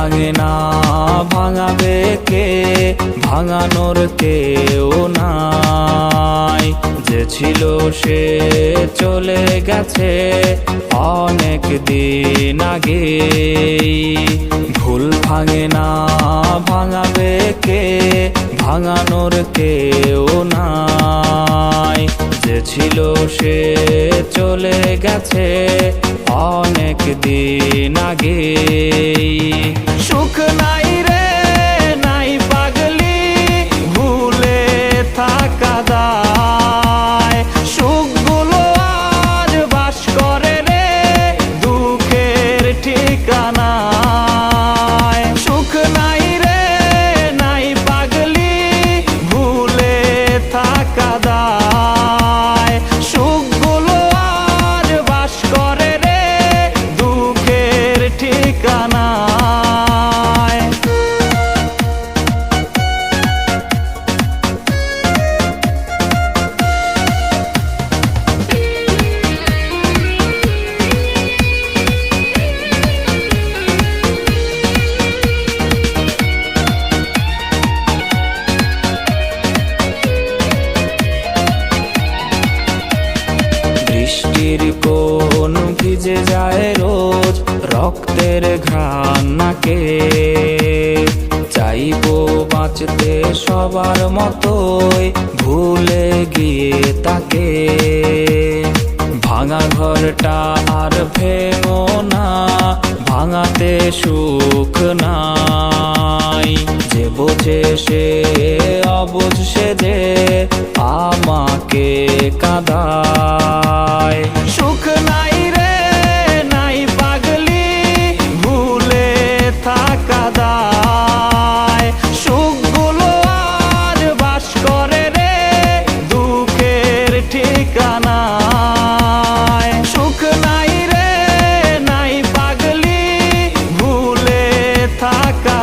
ভাঙে না, ভাঙাবে কে? ভাঙানোর কেও নাই। যে ছিল সে চলে গেছে অনেক দিন আগে ভুল ভাঙে না, ভাঙাবে কে? ভাঙানোর কেও নাই। যে ছিল সে চলে গেছে অনেক দিন আগে সুখ নাই রে, নাই পাগলি, ভুলে থাকা দায় সুখগুলো আজ বাস করে রে, দুঃখের ঠিকানায় সুখ নাই রে, নাই পাগলি, ভুলে থাকা দায় সুখগুলো আজ বাস করে রে, দুঃখের ঠিকানায় বৃষ্টির কোন ভিজে যায় রোজ। রক্তের ঘ্রাণ নাকে। চাইব বাঁচতে সবার মতোই, ভুলে গিয়ে তাকে। ভাঙা ঘরটা আর ভেঙো না, ভাঙাতে সুখ নাই। যে বোঝে সে সবুজ যে আমাকে কাদায়। সুখ নাই রে, নাই পাগলি, ভুলে থাকা দায়। সুখগুলো আর বাস করে রে, দুঃখের ঠিকানা সুখ নাই রে, নাই পাগলি, ভুলে থাকা